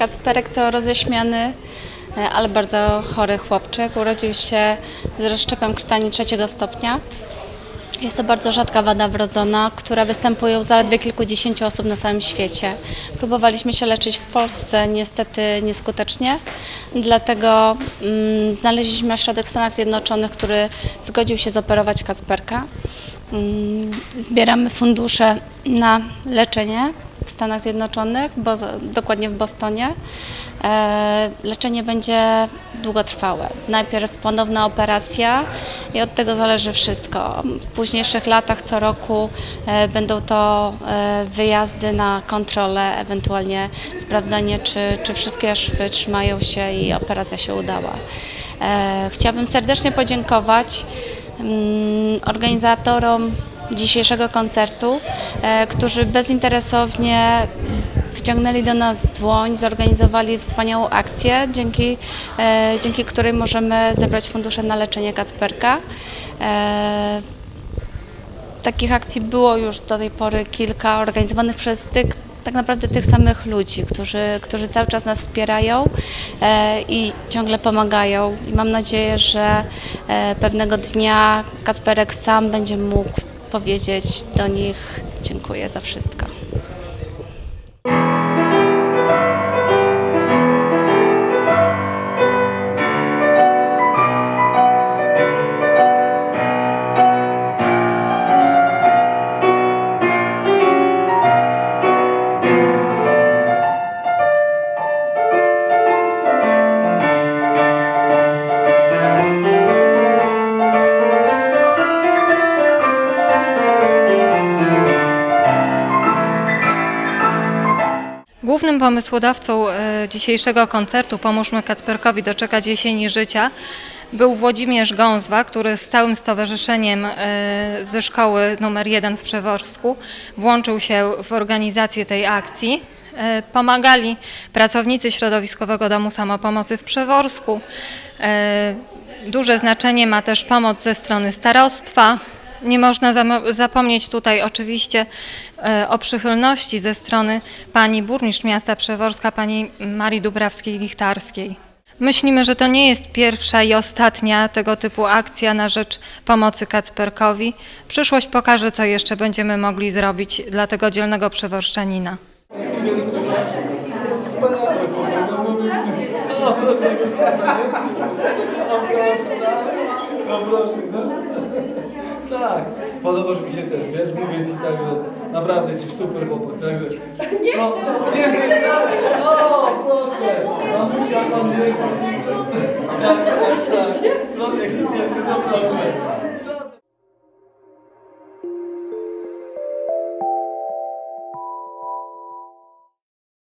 Kacperek to roześmiany, e, ale bardzo chory chłopczyk. Urodził się z rozszczepem krtani trzeciego stopnia. Jest to bardzo rzadka wada wrodzona, która występuje u zaledwie kilkudziesięciu osób na całym świecie. Próbowaliśmy się leczyć w Polsce, niestety nieskutecznie, dlatego mm, znaleźliśmy ośrodek w Stanach Zjednoczonych, który zgodził się zoperować Kacperka. Mm, Zbieramy fundusze na leczenie w Stanach Zjednoczonych, bo, dokładnie w Bostonie. E, leczenie będzie długotrwałe. Najpierw ponowna operacja i od tego zależy wszystko. W późniejszych latach co roku e, będą to e, wyjazdy na kontrolę, ewentualnie sprawdzanie, czy, czy wszystkie szwy trzymają się i operacja się udała. Chciałabym serdecznie podziękować mm, organizatorom dzisiejszego koncertu, e, którzy bezinteresownie wyciągnęli do nas dłoń, zorganizowali wspaniałą akcję, dzięki, e, dzięki której możemy zebrać fundusze na leczenie Kacperka. E, Takich akcji było już do tej pory kilka, organizowanych przez tych, tak naprawdę tych samych ludzi, którzy, którzy cały czas nas wspierają e, i ciągle pomagają. I mam nadzieję, że e, pewnego dnia Kasperek sam będzie mógł powiedzieć do nich dziękuję za wszystko. Głównym pomysłodawcą e, dzisiejszego koncertu Pomóżmy Kacperkowi doczekać jesieni życia był Włodzimierz Gązwa, który z całym stowarzyszeniem e, ze szkoły numer 1 w Przeworsku włączył się w organizację tej akcji. E, Pomagali pracownicy Środowiskowego Domu Samopomocy w Przeworsku. Duże znaczenie ma też pomoc ze strony starostwa, nie można zapomnieć tutaj oczywiście e, o przychylności ze strony pani burmistrz miasta Przeworska, pani Marii Dubrawskiej-Lichtarskiej. Myślimy, że to nie jest pierwsza i ostatnia tego typu akcja na rzecz pomocy Kacperkowi. Przyszłość pokaże, co jeszcze będziemy mogli zrobić dla tego dzielnego przeworszczanina. No. Tak, podobasz mi się też, wiesz, mówię ci tak, że naprawdę jesteś super chłopak, także... No, nie wiem, tak, o, proszę, mamusia, mam dzięki. Tak, tak, tak, proszę, jak się cieszę, no proszę.